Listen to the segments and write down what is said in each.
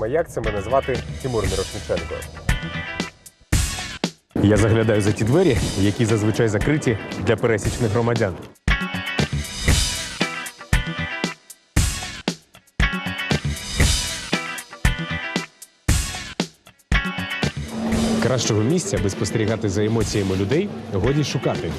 програма Як це мене звати Тимур Мірошниченко. Я заглядаю за ті двері, які зазвичай закриті для пересічних громадян. Кращого місця, аби спостерігати за емоціями людей, годі шукати.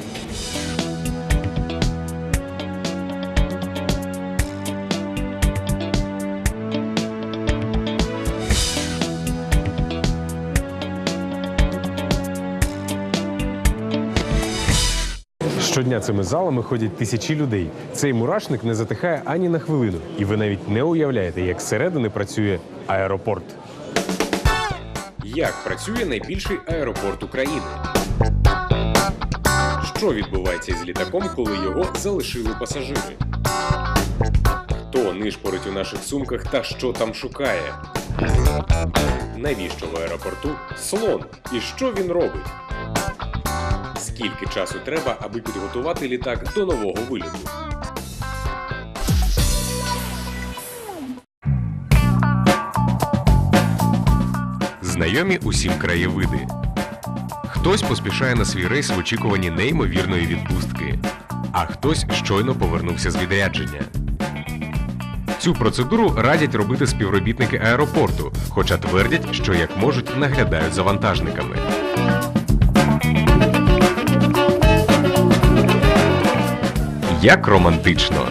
Щодня цими залами ходять тисячі людей. Цей мурашник не затихає ані на хвилину, і ви навіть не уявляєте, як зсередини працює аеропорт. Як працює найбільший аеропорт України? Що відбувається із літаком, коли його залишили пасажири? Хто нишпорить у наших сумках та що там шукає? Навіщо в аеропорту слон? І що він робить? Скільки часу треба, аби підготувати літак до нового виліту? Знайомі усім краєвиди. Хтось поспішає на свій рейс в очікуванні неймовірної відпустки, а хтось щойно повернувся з відрядження. Цю процедуру радять робити співробітники аеропорту, хоча твердять, що як можуть наглядають за вантажниками. Як романтично.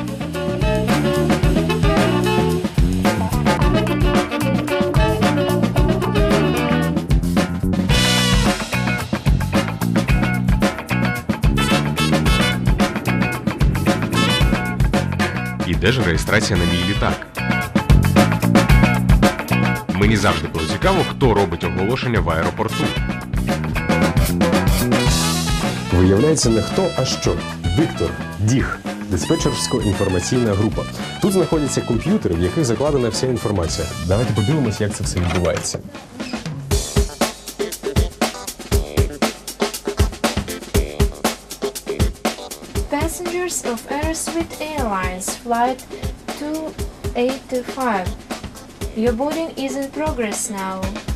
І де ж реєстрація на мій літак? Мені завжди було цікаво, хто робить оголошення в аеропорту. Виявляється не хто, а що. Віктор Діг. Диспетчерсько-інформаційна група. Тут знаходяться комп'ютери, в яких закладена вся інформація. Давайте подивимося, як це все відбувається. Passengers of Aerosmith Airlines Flight 285. Your boarding is in progress now.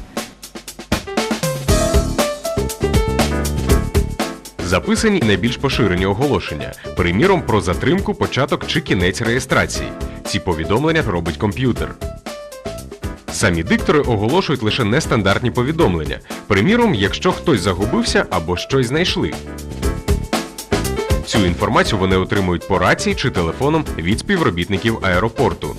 Записані найбільш поширені оголошення, приміром про затримку, початок чи кінець реєстрації. Ці повідомлення робить комп'ютер. Самі диктори оголошують лише нестандартні повідомлення, приміром, якщо хтось загубився або щось знайшли. Цю інформацію вони отримують по рації чи телефоном від співробітників аеропорту.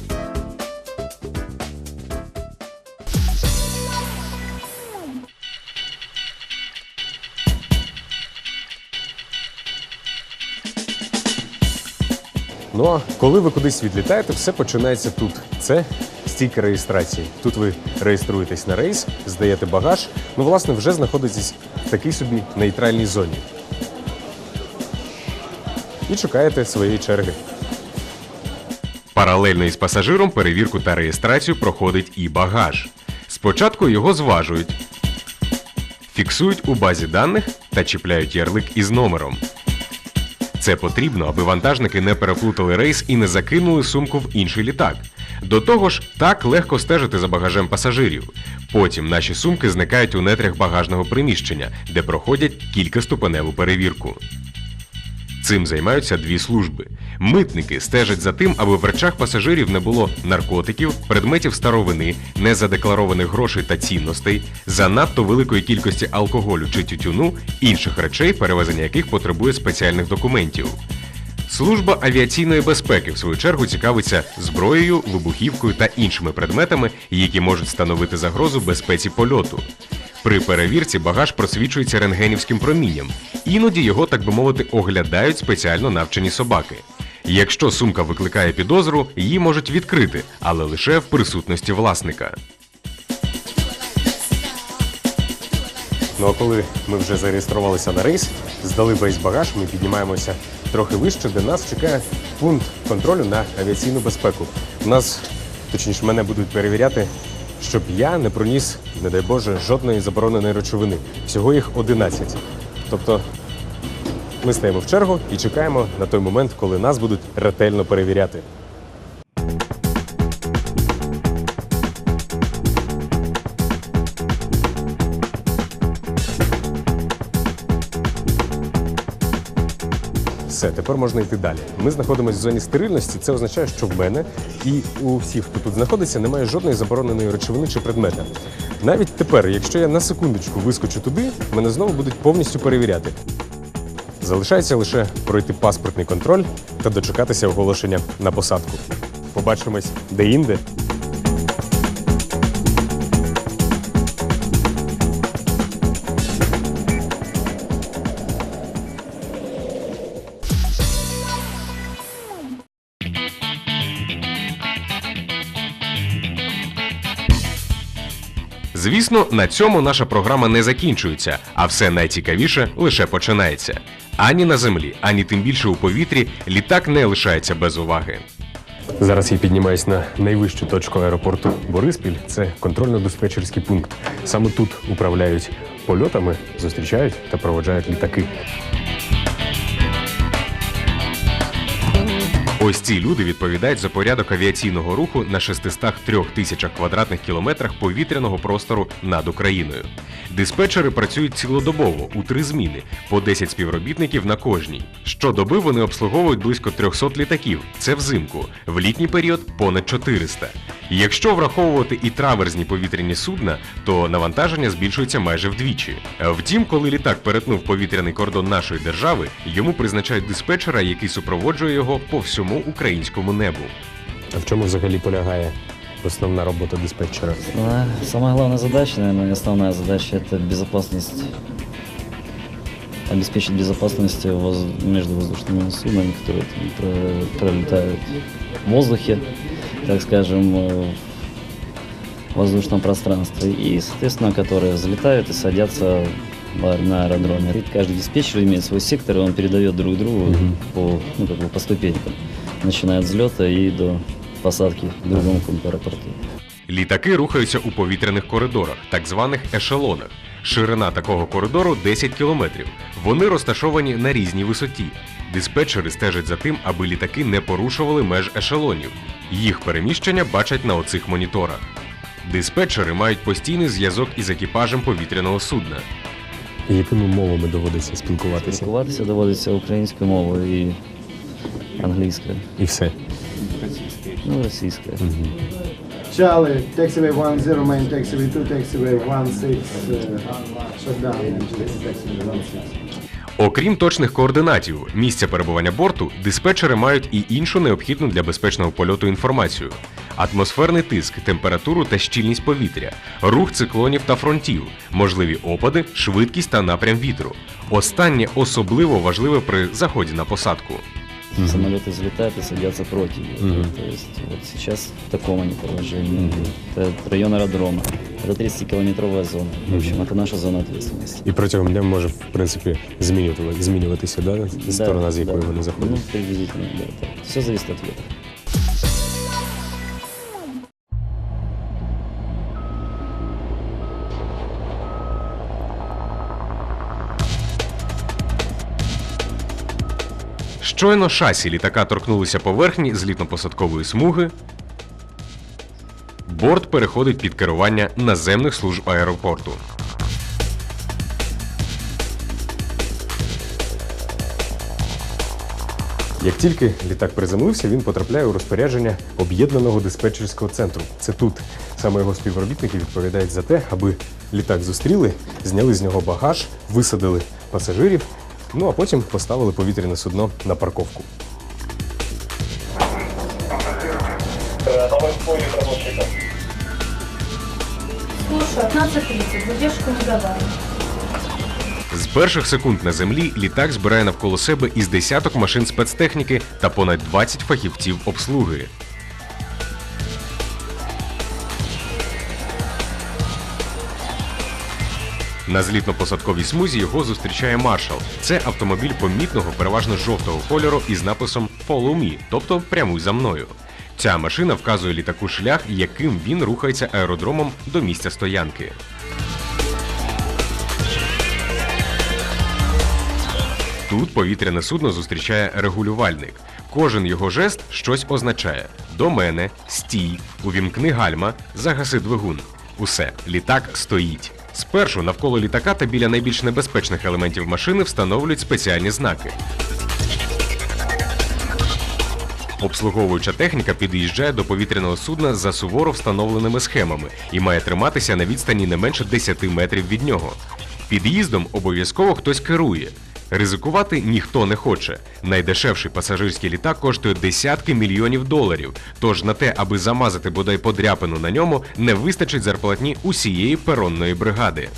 Коли ви кудись відлітаєте, все починається тут. Це стійка реєстрації. Тут ви реєструєтесь на рейс, здаєте багаж. Ну, власне, вже знаходитесь в такій собі нейтральній зоні. І чекаєте своєї черги. Паралельно із пасажиром перевірку та реєстрацію проходить і багаж. Спочатку його зважують, фіксують у базі даних та чіпляють ярлик із номером. Це потрібно, аби вантажники не переплутали рейс і не закинули сумку в інший літак. До того ж, так легко стежити за багажем пасажирів. Потім наші сумки зникають у нетрях багажного приміщення, де проходять кількаступеневу перевірку. Цим займаються дві служби. Митники стежать за тим, аби в речах пасажирів не було наркотиків, предметів старовини, незадекларованих грошей та цінностей, занадто великої кількості алкоголю чи тютюну, інших речей, перевезення яких потребує спеціальних документів. Служба авіаційної безпеки, в свою чергу, цікавиться зброєю, вибухівкою та іншими предметами, які можуть становити загрозу безпеці польоту. При перевірці багаж просвічується рентгенівським промінням. Іноді його, так би мовити, оглядають спеціально навчені собаки. Якщо сумка викликає підозру, її можуть відкрити, але лише в присутності власника. Ну а коли ми вже зареєструвалися на рейс, здали весь багаж, ми піднімаємося трохи вище, де нас чекає пункт контролю на авіаційну безпеку. У нас, точніше, мене будуть перевіряти, щоб я не проніс, не дай Боже, жодної забороненої речовини. Всього їх 11. Тобто ми стаємо в чергу і чекаємо на той момент, коли нас будуть ретельно перевіряти. Все, тепер можна йти далі. Ми знаходимося в зоні стерильності. Це означає, що в мене і у всіх, хто тут знаходиться, немає жодної забороненої речовини чи предмета. Навіть тепер, якщо я на секундочку вискочу туди, мене знову будуть повністю перевіряти. Залишається лише пройти паспортний контроль та дочекатися оголошення на посадку. Побачимось де-інде. Звісно, на цьому наша програма не закінчується, а все найцікавіше лише починається. Ані на землі, ані тим більше у повітрі літак не лишається без уваги. Зараз я піднімаюсь на найвищу точку аеропорту Бориспіль. Це контрольно-диспетчерський пункт. Саме тут управляють польотами, зустрічають та проводжають літаки. Ось ці люди відповідають за порядок авіаційного руху на 603 тисячах квадратних кілометрах повітряного простору над Україною. Диспетчери працюють цілодобово у три зміни, по 10 співробітників на кожній. Щодоби вони обслуговують близько 300 літаків. Це взимку, в літній період понад 400. І Якщо враховувати і траверзні повітряні судна, то навантаження збільшується майже вдвічі. Втім, коли літак перетнув повітряний кордон нашої держави, йому призначають диспетчера, який супроводжує його по всьому українському небу. А в чому взагалі полягає основна робота диспетчера? А, Самая главная задача, наверное, основная задача это безопасность, обеспечить безопасность воз- между воздушными судами, которые там про- пролетают в воздухе, так скажем, э, в воздушном пространстве, и, соответственно, которые взлетают и садятся в- на аэродроме. И каждый диспетчер имеет свой сектор, и он передает друг другу по, ну, как бы по ступенькам, начиная от взлета и до посадки в другом каком-то аэропорту. Літаки рухаються у повітряних коридорах, так званих ешелонах. Ширина такого коридору 10 кілометрів. Вони розташовані на різній висоті. Диспетчери стежать за тим, аби літаки не порушували меж ешелонів. Їх переміщення бачать на оцих моніторах. Диспетчери мають постійний зв'язок із екіпажем повітряного судна. І якими мовами доводиться спілкуватися? Спілкуватися доводиться українською мовою і англійською, І все. ну, російською. Charlie, taxiway 10, main taxiway 2, taxiway 16, uh, shutdown, and taxiway 16. Окрім точних координатів місця перебування борту, диспетчери мають і іншу необхідну для безпечного польоту інформацію: атмосферний тиск, температуру та щільність повітря, рух циклонів та фронтів, можливі опади, швидкість та напрям вітру. Останнє особливо важливе при заході на посадку Самолеты взлетают и садятся против. Мгм. То есть вот сейчас в таком они положении. Это район аэродрома. Это 30-километровая зона. В общем, это наша зона ответственности. І протягом дня може, в принципі, змінювати, змінюватися, да? сторона, з якої да. вони заходять. Ну, приблизительно, да. так. Все зависит от ветра. Щойно шасі літака торкнулися поверхні злітно-посадкової смуги. Борт переходить під керування наземних служб аеропорту. Як тільки літак приземлився, він потрапляє у розпорядження об'єднаного диспетчерського центру. Це тут саме його співробітники відповідають за те, аби літак зустріли, зняли з нього багаж, висадили пасажирів, ну а потім поставили повітряне судно на парковку. Слушаю, 15.30, задержку не давай. З перших секунд на землі літак збирає навколо себе із десяток машин спецтехніки та понад 20 фахівців обслуги. На злітно-посадковій смузі його зустрічає маршал. Це автомобіль помітного, переважно жовтого кольору із написом Follow me, тобто прямуй за мною. Ця машина вказує літаку шлях, яким він рухається аеродромом до місця стоянки. Тут повітряне судно зустрічає регулювальник. Кожен його жест щось означає: до мене, стій, увімкни гальма, загаси двигун. Усе, літак стоїть. Спершу навколо літака та біля найбільш небезпечних елементів машини встановлюють спеціальні знаки. Обслуговуюча техніка під'їжджає до повітряного судна за суворо встановленими схемами і має триматися на відстані не менше 10 метрів від нього. Під'їздом обов'язково хтось керує. Ризикувати ніхто не хоче. Найдешевший пасажирський літак коштує десятки мільйонів доларів. Тож на те, аби замазати бодай подряпину на ньому, не вистачить зарплатні усієї перонної бригади.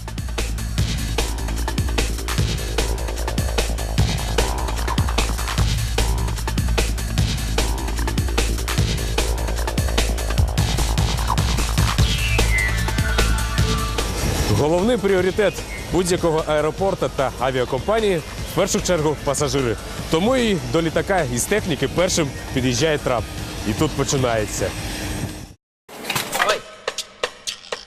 Головний пріоритет будь-якого аеропорта та авіакомпанії в першу чергу пасажири. Тому і до літака із техніки першим під'їжджає трап. І тут починається.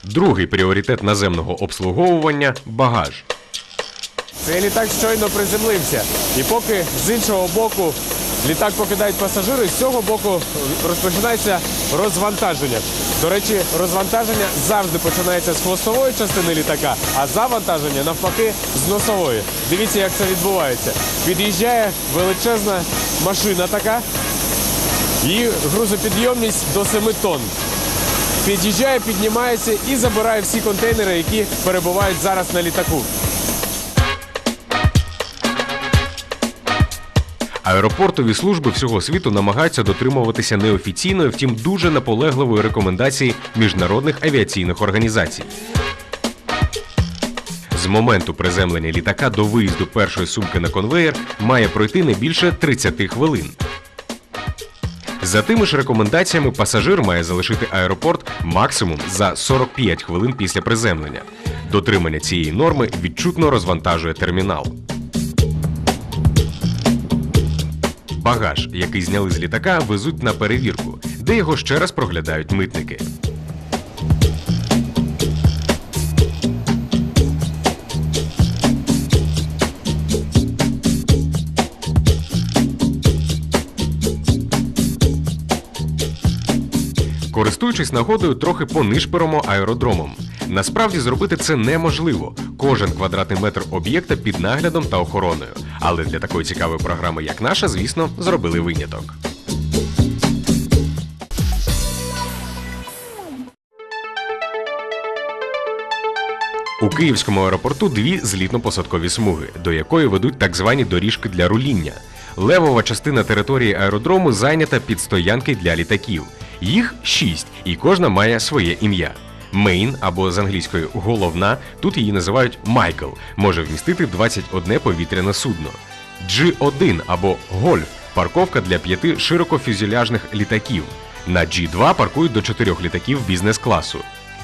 Другий пріоритет наземного обслуговування багаж. Цей літак щойно приземлився. І поки з іншого боку літак покидають пасажири, з цього боку розпочинається розвантаження. До речі, розвантаження завжди починається з хвостової частини літака, а завантаження навпаки з носової. Дивіться, як це відбувається. Під'їжджає величезна машина така. Її грузопідйомність до 7 тонн. Під'їжджає, піднімається і забирає всі контейнери, які перебувають зараз на літаку. Аеропортові служби всього світу намагаються дотримуватися неофіційної, втім дуже наполегливої рекомендації міжнародних авіаційних організацій. З моменту приземлення літака до виїзду першої сумки на конвеєр має пройти не більше 30 хвилин. За тими ж рекомендаціями пасажир має залишити аеропорт максимум за 45 хвилин після приземлення. Дотримання цієї норми відчутно розвантажує термінал. Багаж, який зняли з літака, везуть на перевірку, де його ще раз проглядають митники. Користуючись нагодою, трохи понишпиримо аеродромом. Насправді зробити це неможливо. Кожен квадратний метр об'єкта під наглядом та охороною. Але для такої цікавої програми, як наша, звісно, зробили виняток. У Київському аеропорту дві злітно-посадкові смуги, до якої ведуть так звані доріжки для руління. Левова частина території аеродрому зайнята під стоянки для літаків. Їх шість, і кожна має своє ім'я. Мейн або з англійської головна, тут її називають Майкл, може вмістити 21 повітряне судно. G1 або Гольф парковка для п'яти широкофюзеляжних літаків. На G2 паркують до чотирьох літаків бізнес-класу.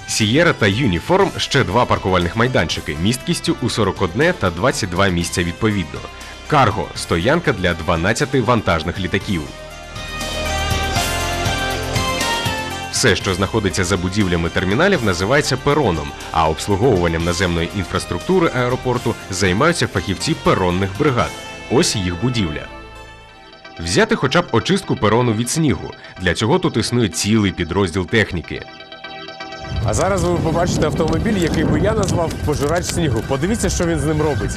Сієра та Юніформ ще два паркувальних майданчики місткістю у 41 та 22 місця відповідно. Карго стоянка для 12 вантажних літаків. Все, що знаходиться за будівлями терміналів, називається пероном, а обслуговуванням наземної інфраструктури аеропорту займаються фахівці перонних бригад. Ось їх будівля. Взяти хоча б очистку перону від снігу. Для цього тут існує цілий підрозділ техніки. А зараз ви побачите автомобіль, який би я назвав пожирач снігу. Подивіться, що він з ним робить.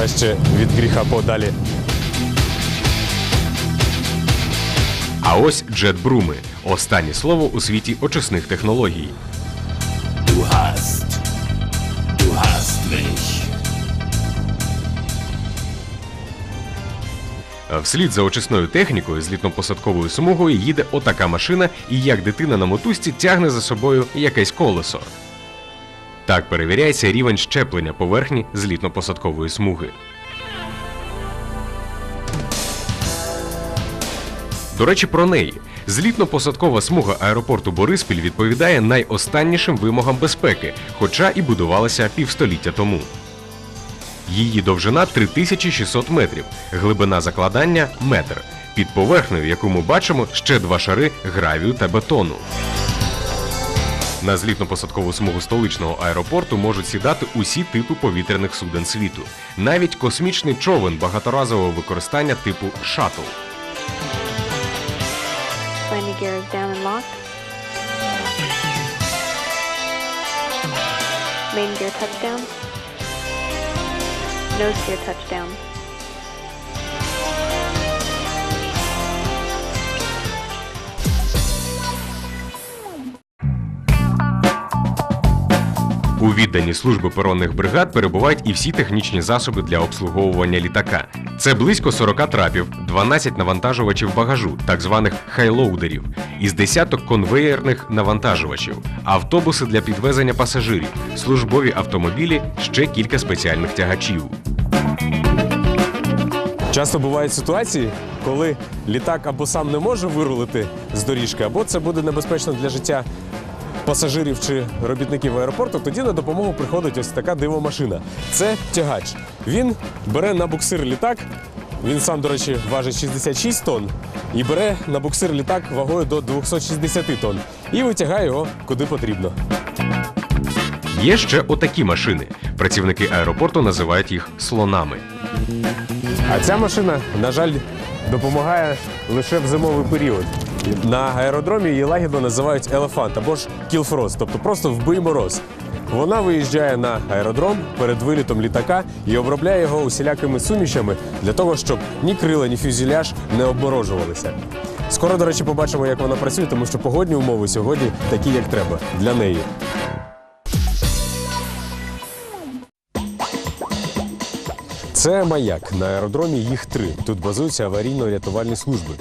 Краще від гріха подалі. А ось джет-бруми останнє слово у світі очисних технологій. Du hast. Du hast mich. Вслід за очисною технікою злітно-посадковою смугою їде отака машина і як дитина на мотузці тягне за собою якесь колесо. Так перевіряється рівень щеплення поверхні злітно-посадкової смуги. До речі, про неї. Злітно-посадкова смуга аеропорту Бориспіль відповідає найостаннішим вимогам безпеки, хоча і будувалася півстоліття тому. Її довжина 3600 метрів, глибина закладання метр. Під поверхнею, яку ми бачимо, ще два шари гравію та бетону. На злітно-посадкову смугу столичного аеропорту можуть сідати усі типи повітряних суден світу, навіть космічний човен багаторазового використання типу шаттл. Main gear touchdown. Nose gear touchdown. У відданні служби перонних бригад перебувають і всі технічні засоби для обслуговування літака. Це близько 40 трапів, 12 навантажувачів багажу, так званих хайлоудерів, із десяток конвеєрних навантажувачів, автобуси для підвезення пасажирів, службові автомобілі, ще кілька спеціальних тягачів. Часто бувають ситуації, коли літак або сам не може вирулити з доріжки, або це буде небезпечно для життя пасажирів чи робітників аеропорту. Тоді на допомогу приходить ось така дивомашина. Це тягач. Він бере на буксир літак. Він сам, до речі, важить 66 тонн і бере на буксир літак вагою до 260 тонн і витягає його куди потрібно. Є ще отакі машини. Працівники аеропорту називають їх слонами. А ця машина, на жаль, допомагає лише в зимовий період. На аеродромі її лагідно називають елефант або ж кілфроз, тобто просто вбий мороз. Вона виїжджає на аеродром перед вилітом літака і обробляє його усілякими сумішами для того, щоб ні крила, ні фюзеляж не обморожувалися. Скоро, до речі, побачимо, як вона працює, тому що погодні умови сьогодні такі, як треба для неї. Це маяк. На аеродромі їх три. Тут базуються аварійно-рятувальні служби.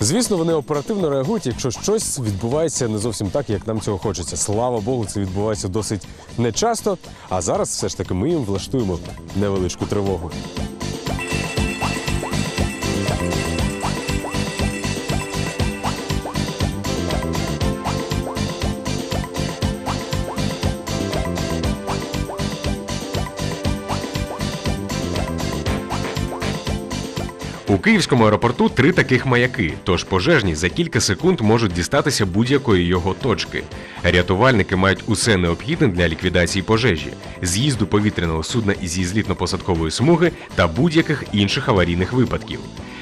Звісно, вони оперативно реагують, якщо щось відбувається не зовсім так, як нам цього хочеться. Слава Богу, це відбувається досить нечасто. А зараз все ж таки ми їм влаштуємо невеличку тривогу. У київському аеропорту три таких маяки, тож пожежні за кілька секунд можуть дістатися будь-якої його точки. Рятувальники мають усе необхідне для ліквідації пожежі, з'їзду повітряного судна із її злітно-посадкової смуги та будь-яких інших аварійних випадків.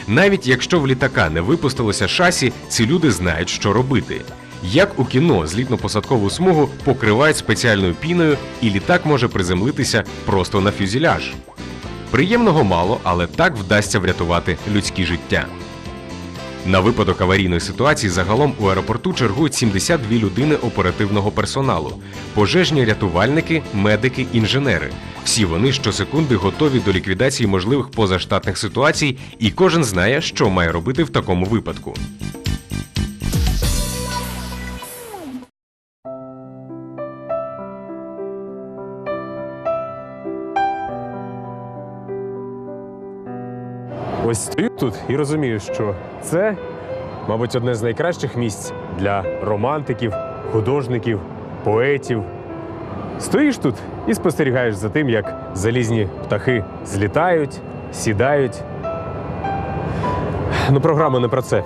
Навіть якщо в літака не випустилося шасі, ці люди знають, що робити. Як у кіно злітно-посадкову смугу покривають спеціальною піною, і літак може приземлитися просто на фюзеляж. Приємного мало, але так вдасться врятувати людські життя. На випадок аварійної ситуації загалом у аеропорту чергують 72 людини оперативного персоналу: пожежні рятувальники, медики, інженери. Всі вони щосекунди готові до ліквідації можливих позаштатних ситуацій, і кожен знає, що має робити в такому випадку. Ось стою тут і розумію, що це, мабуть, одне з найкращих місць для романтиків, художників, поетів. Стоїш тут і спостерігаєш за тим, як залізні птахи злітають, сідають. Ну, програма не про це.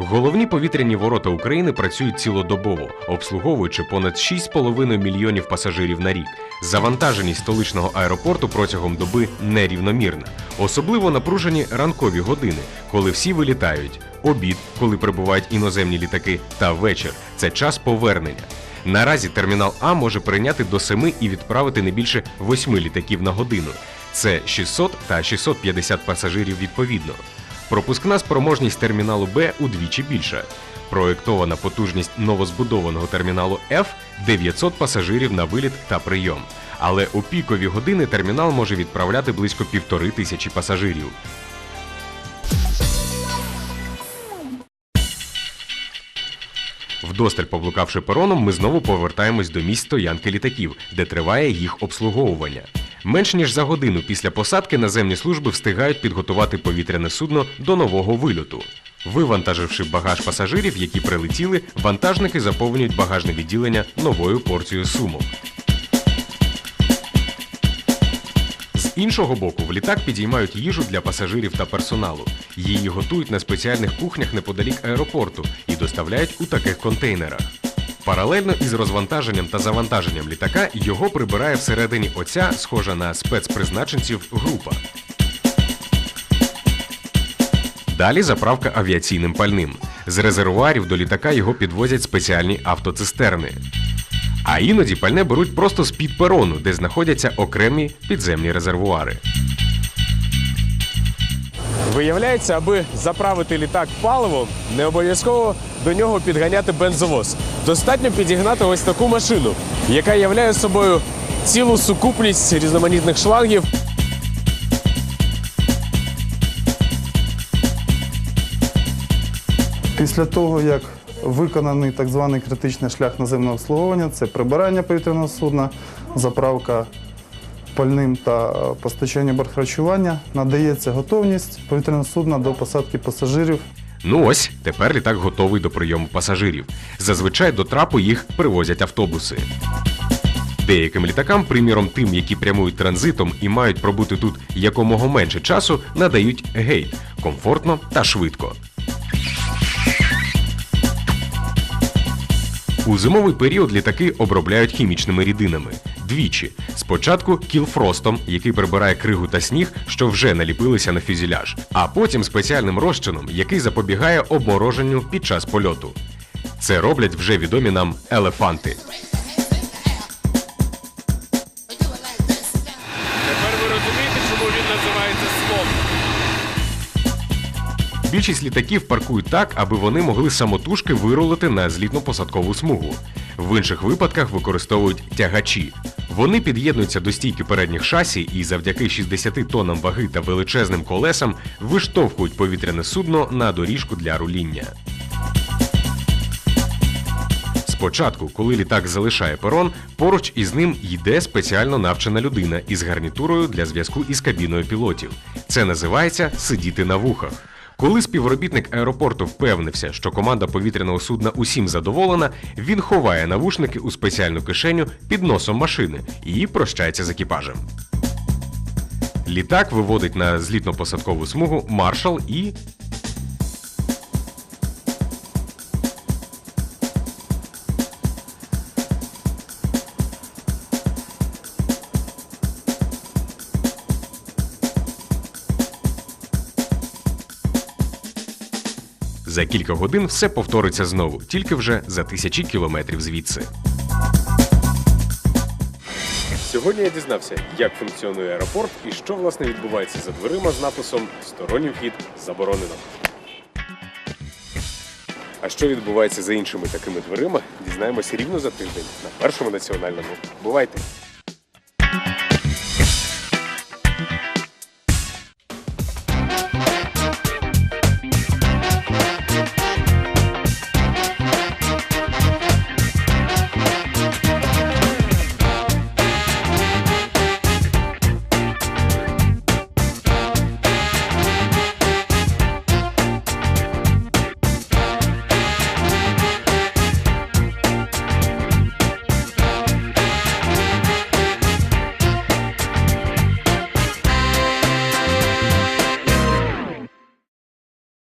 Головні повітряні ворота України працюють цілодобово, обслуговуючи понад 6,5 мільйонів пасажирів на рік. Завантаженість столичного аеропорту протягом доби нерівномірна. Особливо напружені ранкові години, коли всі вилітають, обід, коли прибувають іноземні літаки, та вечір це час повернення. Наразі термінал А може прийняти до 7 і відправити не більше 8 літаків на годину. Це 600 та 650 пасажирів відповідно. Пропускна спроможність терміналу Б удвічі більша. Проєктована потужність новозбудованого терміналу F 900 пасажирів на виліт та прийом. Але у пікові години термінал може відправляти близько півтори тисячі пасажирів. Вдосталь поблукавши пероном, ми знову повертаємось до місць стоянки літаків, де триває їх обслуговування. Менш ніж за годину після посадки наземні служби встигають підготувати повітряне судно до нового вильоту. Вивантаживши багаж пасажирів, які прилетіли, вантажники заповнюють багажне відділення новою порцією сумок. З іншого боку, в літак підіймають їжу для пасажирів та персоналу. Її готують на спеціальних кухнях неподалік аеропорту і доставляють у таких контейнерах. Паралельно із розвантаженням та завантаженням літака його прибирає всередині оця, схожа на спецпризначенців, група. Далі заправка авіаційним пальним. З резервуарів до літака його підвозять спеціальні автоцистерни. А іноді пальне беруть просто з-під перону, де знаходяться окремі підземні резервуари. Виявляється, аби заправити літак паливом, не обов'язково до нього підганяти бензовоз. Достатньо підігнати ось таку машину, яка являє собою цілу сукупність різноманітних шлангів. Після того, як виконаний так званий критичний шлях наземного обслуговування, це прибирання повітряного судна, заправка пальним та е, постачання бортхарчування, надається готовність повітряного судна до посадки пасажирів Ну ось тепер літак готовий до прийому пасажирів. Зазвичай до трапу їх привозять автобуси. Деяким літакам, приміром тим, які прямують транзитом і мають пробути тут якомога менше часу, надають гейт комфортно та швидко. У зимовий період літаки обробляють хімічними рідинами. Двічі. Спочатку кілфростом, який прибирає кригу та сніг, що вже наліпилися на фюзеляж, а потім спеціальним розчином, який запобігає обмороженню під час польоту. Це роблять вже відомі нам елефанти. Більшість літаків паркують так, аби вони могли самотужки вирулити на злітно-посадкову смугу. В інших випадках використовують тягачі. Вони під'єднуються до стійки передніх шасі і завдяки 60 тоннам ваги та величезним колесам виштовхують повітряне судно на доріжку для руління. Спочатку, коли літак залишає перон, поруч із ним йде спеціально навчена людина із гарнітурою для зв'язку із кабіною пілотів. Це називається сидіти на вухах. Коли співробітник аеропорту впевнився, що команда повітряного судна усім задоволена, він ховає навушники у спеціальну кишеню під носом машини і прощається з екіпажем. Літак виводить на злітно-посадкову смугу маршал і За кілька годин все повториться знову, тільки вже за тисячі кілометрів звідси. Сьогодні я дізнався, як функціонує аеропорт і що власне відбувається за дверима з написом Сторонній вхід заборонено. А що відбувається за іншими такими дверима, дізнаємося рівно за тиждень на першому національному. Бувайте!